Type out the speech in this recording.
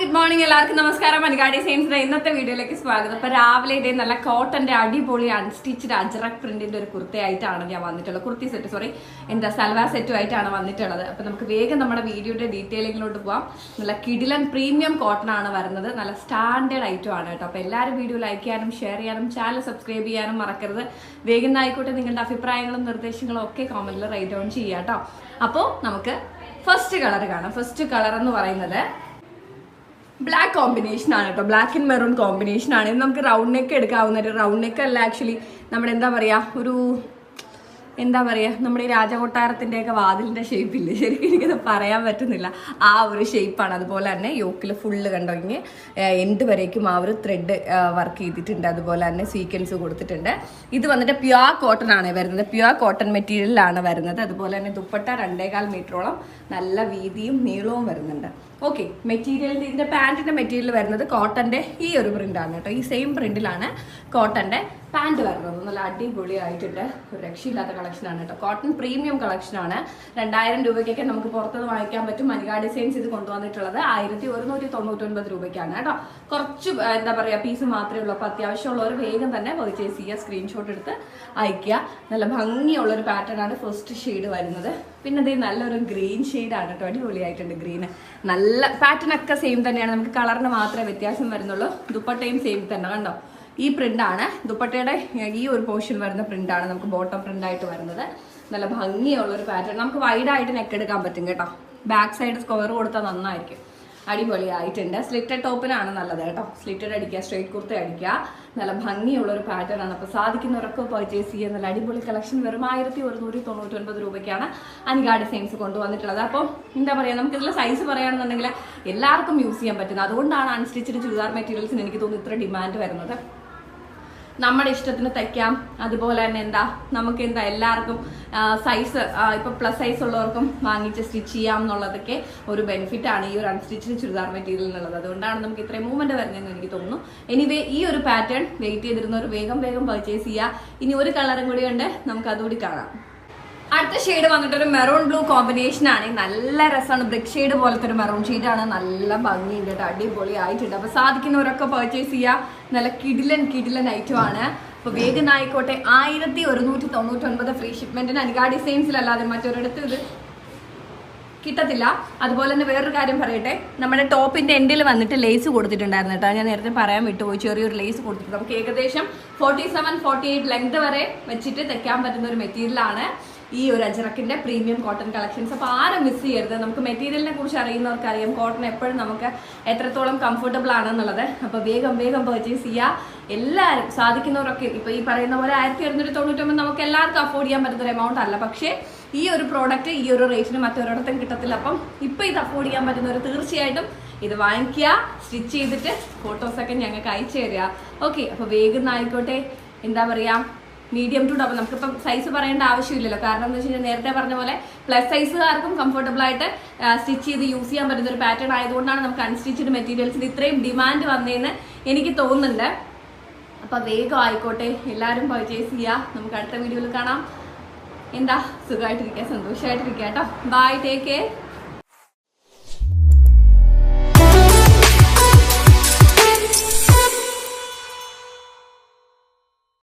Good morning എല്ലാവർക്കും. നമസ്കാരം. മനുകാടി സയൻസിന്റെ ഇന്നത്തെ വീഡിയോയിലേക്ക് സ്വാഗതം. അപ്പൊ രാവിലെ ഇതേ നല്ല കോട്ടന്റെ അടിപൊളി അൺസ്റ്റിച്ചഡ് അജറക് പ്രിന്റിന്റെ ഒരു കുർത്തയായിട്ടാണ് ഞാൻ വന്നിട്ടുള്ളത്. കുർത്തി സെറ്റ് സോറി എന്താ സൽവാർ സെറ്റും ആയിട്ടാണ് വന്നിട്ടുള്ളത്. അപ്പൊ നമുക്ക് വേഗം നമ്മുടെ വീഡിയോയുടെ ഡീറ്റെയിലിങ്ങിലോട്ട് പോവാം. നല്ല കിഡിലൻ പ്രീമിയം കോട്ടൺ ആണ് വരുന്നത്. നല്ല സ്റ്റാൻഡേർഡ് ഐറ്റം ആണ് കേട്ടോ. അപ്പൊ എല്ലാവരും വീഡിയോ ലൈക്ക് ചെയ്യാനും ഷെയർ ചെയ്യാനും ചാനൽ സബ്സ്ക്രൈബ് ചെയ്യാനും മറക്കരുത്. വേഗം ആയിക്കോട്ടെ. നിങ്ങളുടെ അഭിപ്രായങ്ങളും നിർദ്ദേശങ്ങളും ഒക്കെ കോമന്റിൽ റൈറ്റ് ഡൗൺ ചെയ്യാം കേട്ടോ. അപ്പോൾ നമുക്ക് ഫസ്റ്റ് കളർ കാണാം. ഫസ്റ്റ് കളർ എന്ന് പറയുന്നത് ബ്ലാക്ക് കോമ്പിനേഷൻ ആണ് കേട്ടോ ബ്ലാക്ക് ആൻഡ് മെറൂൺ കോമ്പിനേഷൻ ആണ്. ഇത് നമുക്ക് റൗണ്ട് നെക്ക് എടുക്കാവുന്ന ഒരു റൗണ്ട് നെക്ക് അല്ല ആക്ച്വലി നമ്മുടെ എന്താ പറയുക ഒരു എന്താ പറയാ നമ്മുടെ ഈ രാജകൊട്ടാരത്തിന്റെ ഒക്കെ വാതിലിന്റെ ഷേപ്പില്ലേ ശരിക്കും എനിക്കത് പറയാൻ പറ്റുന്നില്ല. ആ ഒരു ഷേപ്പാണ് അതുപോലെ തന്നെ യോക്കിൽ ഫുള്ള് കണ്ടോ ഇങ്ങനെ എൻഡ് വരേക്കും ആ ഒരു ത്രെഡ് വർക്ക് ചെയ്തിട്ടുണ്ട്. അതുപോലെ തന്നെ സീക്വൻസ് കൊടുത്തിട്ടുണ്ട്. ഇത് വന്നിട്ട് പ്യുവർ കോട്ടൺ ആണ് വരുന്നത്. പ്യുവർ കോട്ടൺ മെറ്റീരിയലാണ് വരുന്നത്. അതുപോലെ തന്നെ ദുപ്പട്ട രണ്ടേകാൽ മീറ്ററോളം നല്ല വീതിയും നീളവും വരുന്നുണ്ട്. ഓക്കെ മെറ്റീരിയലിന്റെ ഇതിന്റെ പാന്റിന്റെ മെറ്റീരിയൽ വരുന്നത് കോട്ടന്റെ ഈ ഒരു പ്രിന്റ് ആണ് കേട്ടോ. ഈ സെയിം പ്രിന്റിലാണ് കോട്ടന്റെ പാന്റ് വരുന്നത്. നല്ല അടിപൊളിയായിട്ടുണ്ട്. ഒരു രക്ഷയില്ലാത്ത കളക്ഷൻ ആണ് കേട്ടോ. കോട്ടൺ പ്രീമിയം കളക്ഷൻ ആണ്. രണ്ടായിരം രൂപയ്ക്കൊക്കെ നമുക്ക് പുറത്തുനിന്ന് വാങ്ങിക്കാൻ പറ്റും. മനിക ഡിസൈൻസ് ഇത് കൊണ്ടുവന്നിട്ടുള്ളത് ആയിരത്തി ഒരുന്നൂറ്റി തൊണ്ണൂറ്റൊൻപത് രൂപയ്ക്കാണ് കേട്ടോ. കുറച്ച് എന്താ പറയുക പീസ് മാത്രമേ ഉള്ളൂ. അപ്പോൾ അത്യാവശ്യമുള്ളവർ വേഗം തന്നെ പർച്ചേസ് ചെയ്യുക. സ്ക്രീൻഷോട്ട് എടുത്ത് അയക്കുക നല്ല ഭംഗിയുള്ളൊരു പാറ്റേൺ ആണ് ഫസ്റ്റ് ഷെയ്ഡ് വരുന്നത്. പിന്നെ ഇത് നല്ലൊരു ഗ്രീൻ ഷെയ്ഡാണ് കേട്ടോ. അടിപൊളിയായിട്ടുണ്ട് ഗ്രീന് നല്ല പാറ്റേൺ ഒക്കെ സെയിം തന്നെയാണ്. നമുക്ക് കളറിന് മാത്രമേ വ്യത്യാസം വരുന്നുള്ളൂ. ദുപ്പട്ടയും സെയിം തന്നെ. കണ്ടോ? ഈ പ്രിന്റാണ്. ദുപ്പട്ടയുടെ ഈ ഒരു പോർഷൻ വരുന്ന പ്രിന്റാണ് നമുക്ക് ബോട്ടം പ്രിന്റ് ആയിട്ട് വരുന്നത്. നല്ല ഭംഗിയുള്ള ഒരു പാറ്റേൺ നമുക്ക് വൈഡ് ആയിട്ട് നെക്ക് എടുക്കാൻ പറ്റും കേട്ടോ. ബാക്ക് സൈഡ് സ്ക്വയർ കൊടുത്താൽ നന്നായിരിക്കും. അടിപൊളിയായിട്ടുണ്ട്. സ്ലിറ്റഡ് ടോപ്പിനാണ് നല്ലത് കേട്ടോ. സ്ലിറ്റഡ് അടിക്കുക സ്ട്രെയിറ്റ് കുർത്ത അടിക്കുക. നല്ല ഭംഗിയുള്ള ഒരു പാറ്റേൺ ആണ്. അപ്പോൾ സാധിക്കുന്നവർക്ക് പർച്ചേസ് ചെയ്യുക. നല്ല അടിപൊളി കളക്ഷൻ വെറും ആയിരത്തി ഒരുന്നൂറ്റി തൊണ്ണൂറ്റൊൻപത് രൂപയ്ക്കാണ് അനികാ ഡിസൈൻസ് കൊണ്ടുവന്നിട്ടുള്ളത്. അപ്പോൾ എന്താ പറയുക നമുക്ക് ഇതിലെ സൈസ് പറയുകയാണെന്നുണ്ടെങ്കിൽ എല്ലാവർക്കും യൂസ് ചെയ്യാൻ പറ്റുന്നത്. അതുകൊണ്ടാണ് അൺസ്റ്റിച്ചഡ് ചുരിദാർ മെറ്റീരിയൽസിന് എനിക്ക് തോന്നുന്നു ഇത്ര ഡിമാൻഡ് വരുന്നത്. നമ്മുടെ ഇഷ്ടത്തിന് തയ്ക്കാം. അതുപോലെ തന്നെ എന്താ നമുക്ക് എന്താ എല്ലാവർക്കും സൈസ് ഇപ്പൊ പ്ലസ് സൈസ് ഉള്ളവർക്കും വാങ്ങിച്ച് സ്റ്റിച്ച് ചെയ്യാം എന്നുള്ളതൊക്കെ ഒരു ബെനിഫിറ്റ് ആണ് ഈ ഒരു അൺസ്റ്റിച്ചിന് ചുരിദാർ മെറ്റീരിയൽ എന്നുള്ളത് അതുകൊണ്ടാണ് നമുക്ക് ഇത്രയും മൂവ്മെന്റ് വരുന്നതെന്ന് എനിക്ക് തോന്നുന്നു. എനിവേ ഈ ഒരു പാറ്റേൺ വെയിറ്റ് ചെയ്തിരുന്നവർ വേഗം വേഗം പർച്ചേസ് ചെയ്യുക. ഇനി ഒരു കളറും കൂടി ഉണ്ട് നമുക്ക് അതുകൂടി കാണാം. അടുത്ത ഷെയ്ഡ് വന്നിട്ട് ഒരു മെറൂൺ ബ്ലൂ കോമ്പിനേഷൻ ആണ്. നല്ല രസമാണ്. ബ്രിക് ഷെയ്ഡ് പോലത്തെ ഒരു മെറൂൺ ആണ്. നല്ല ഭംഗിയുണ്ട് കേട്ടോ. അടിപൊളി ആയിട്ടുണ്ട് അപ്പൊ സാധിക്കുന്നവരൊക്കെ പർച്ചേസ് ചെയ്യുക നല്ല കിടിലൻ കിടിലൻ ഐറ്റം ആണ്. അപ്പൊ വേഗം ആയിക്കോട്ടെ. ആയിരത്തി ഒരുന്നൂറ്റി തൊണ്ണൂറ്റൊൻപത് ഫ്രീ ഷിപ്മെന്റിന് അനികാ ഡിസൈൻസിലല്ലാതെ മറ്റൊരിടത്ത് ഇത് കിട്ടത്തില്ല. അതുപോലെ തന്നെ വേറൊരു കാര്യം പറയട്ടെ. നമ്മുടെ ടോപ്പിന്റെ എൻഡിൽ വന്നിട്ട് ലേസ് കൊടുത്തിട്ടുണ്ടായിരുന്നു കേട്ടോ. ഞാൻ നേരത്തെ പറയാൻ വിട്ടുപോയി. ചെറിയൊരു ലേസ് കൊടുത്തിട്ടുണ്ട്. നമുക്ക് ഏകദേശം forty seven forty eight length വരെ വെച്ചിട്ട് തെക്കാൻ പറ്റുന്ന ഒരു മെറ്റീരിയലാണ് ഈ ഒരു അജറക്കിന്റെ പ്രീമിയം കോട്ടൺ കളക്ഷൻസ് അപ്പോൾ ആരും മിസ് ചെയ്യരുത്? നമുക്ക് മെറ്റീരിയലിനെ കുറിച്ച് അറിയുന്നവർക്ക് അറിയാം കോട്ടൺ എപ്പോഴും നമുക്ക് എത്രത്തോളം കംഫർട്ടബിൾ ആണെന്നുള്ളത്. അപ്പോൾ വേഗം വേഗം പർച്ചേസ് ചെയ്യുക എല്ലാവരും സാധിക്കുന്നവരൊക്കെ ഇപ്പോൾ ഈ പറയുന്ന പോലെ ആയിരത്തി ഒരുന്നൂറ്റി തൊണ്ണൂറ്റൊമ്പത് നമുക്ക് എല്ലാവർക്കും അഫോർഡ് ചെയ്യാൻ പറ്റുന്ന ഒരു എമൗണ്ട് അല്ല. പക്ഷേ ഈ ഒരു പ്രോഡക്റ്റ് ഈ ഒരു റേറ്റിന് മറ്റൊരിടത്തും കിട്ടത്തില്ല. അപ്പം ഇപ്പോൾ ഇത് അഫോർഡ് ചെയ്യാൻ പറ്റുന്നവർ തീർച്ചയായിട്ടും ഇത് വാങ്ങിക്കുക സ്റ്റിച്ച് ചെയ്തിട്ട് ഫോട്ടോസൊക്കെ ഞങ്ങൾക്ക് അയച്ചു തരിക. ഓക്കെ അപ്പോൾ വേഗം ആയിക്കോട്ടെ എന്താ പറയുക മീഡിയം ടു ഡബിൾ നമുക്കിപ്പം സൈസ് പറയേണ്ട ആവശ്യമില്ലല്ലോ. കാരണം എന്താ വെച്ച് കഴിഞ്ഞാൽ നേരത്തെ പറഞ്ഞ പോലെ പ്ലസ് സൈസുകാർക്കും കംഫർട്ടബിൾ ആയിട്ട് സ്റ്റിച്ച് ചെയ്ത് യൂസ് ചെയ്യാൻ പറ്റുന്ന ഒരു പാറ്റേൺ ആയതുകൊണ്ടാണ് നമുക്ക് അൺസ്റ്റിച്ചഡ് മെറ്റീരിയൽസിന് ഇത്രയും ഡിമാൻഡ് വന്നതെന്ന് എനിക്ക് തോന്നുന്നുണ്ട്. അപ്പം വേഗം ആയിക്കോട്ടെ. എല്ലാവരും പർച്ചേസ് ചെയ്യുക നമുക്ക് അടുത്ത വീഡിയോയിൽ കാണാം. എന്താ? സുഖമായിട്ടിരിക്കുക സന്തോഷമായിട്ടിരിക്കുക കേട്ടോ. Bye take care